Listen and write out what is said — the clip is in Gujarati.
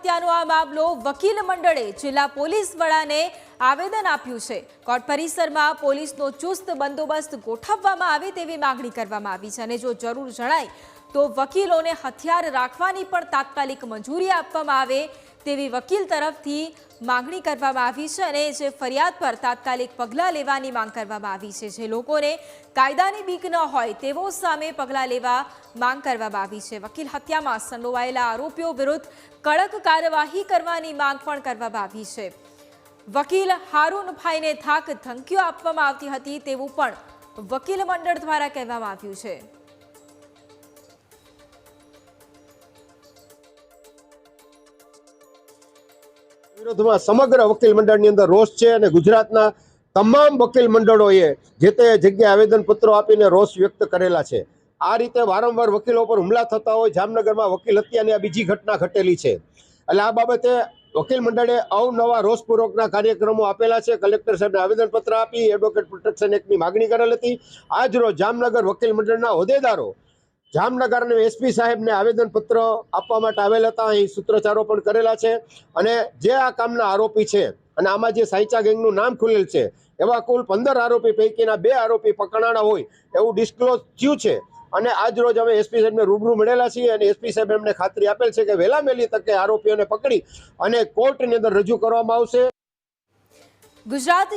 હત્યાનો આ મામલો વકીલ મંડળે જિલ્લા પોલીસ વડાને આવેદન આપ્યું છે. કોર્ટ પરિસરમાં પોલીસનો ચુસ્ત બંદોબસ્ત ગોઠવવામાં આવે તેવી માંગણી કરવામાં આવી છે અને જો જરૂર જણાય તો વકીલોને હથિયાર રાખવાની પણ તાત્કાલિક મંજૂરી આપવામાં આવે તેવી વકીલ તરફથી માંગણી કરવામાં આવી છે અને જે ફરિયાદ પર તાત્કાલિક પગલાં લેવાની માંગ કરવામાં આવી છે. જે લોકોને કાયદાની બીક ન હોય તેવો સામે પગલાં લેવા માંગ કરવામાં આવી છે. વકીલ હત્યામાં સંડોવાયેલા આરોપીઓ વિરુદ્ધ કડક કાર્યવાહી કરવાની માંગ પણ કરવામાં આવી છે. વકીલ હારૂનભાઈને થાક ધમકીઓ આપવામાં આવતી હતી તેવું પણ વકીલ મંડળ દ્વારા કહેવામાં આવ્યું છે. વિરોધમાં સમગ્ર વકીલ મંડળની અંદર રોષ છે અને ગુજરાતના તમામ વકીલ મંડળોએ જે તે જગ્યાએ આવેદનપત્રો આપીને રોષ વ્યક્ત કરેલા છે. આ રીતે વારંવાર વકીલો પર હુમલા થતા હોય, જામનગરમાં વકીલ હત્યાની આ બીજી ઘટના ઘટેલી છે. એટલે આ બાબતે વકીલ મંડળે અવનવા રોષપૂર્વકના કાર્યક્રમો આપેલા છે. કલેક્ટર સાહેબને આવેદનપત્ર આપી, એડવોકેટ પ્રોટેક્શન એક્ટની માગણી કરેલ હતી. આજ રોજ જામનગર વકીલ મંડળના હોદ્દેદારો જામનગર અને એસપી સાહેબને આવેદનપત્ર આપવા માટે આવેલ હતા. અહીં સૂત્રોચ્ચારો પણ કરેલા છે. અને જે આ કામના આરોપી છે અને આમાં જે સાયચા ગેંગનું નામ ખુલેલ છે, એવા કુલ પંદર આરોપી પૈકીના બે આરોપી પકડાણા હોય એવું ડિસ્ક્લોઝ થયું છે. અને આજ રોજ અમે એસપી સાહેબને રૂબરૂ મળેલા છીએ અને એસપી સાહેબ એમને ખાતરી આપેલ છે કે વહેલા વહેલી તકે આરોપીઓને પકડી અને કોર્ટની અંદર રજૂ કરવામાં આવશે. ગુજરાત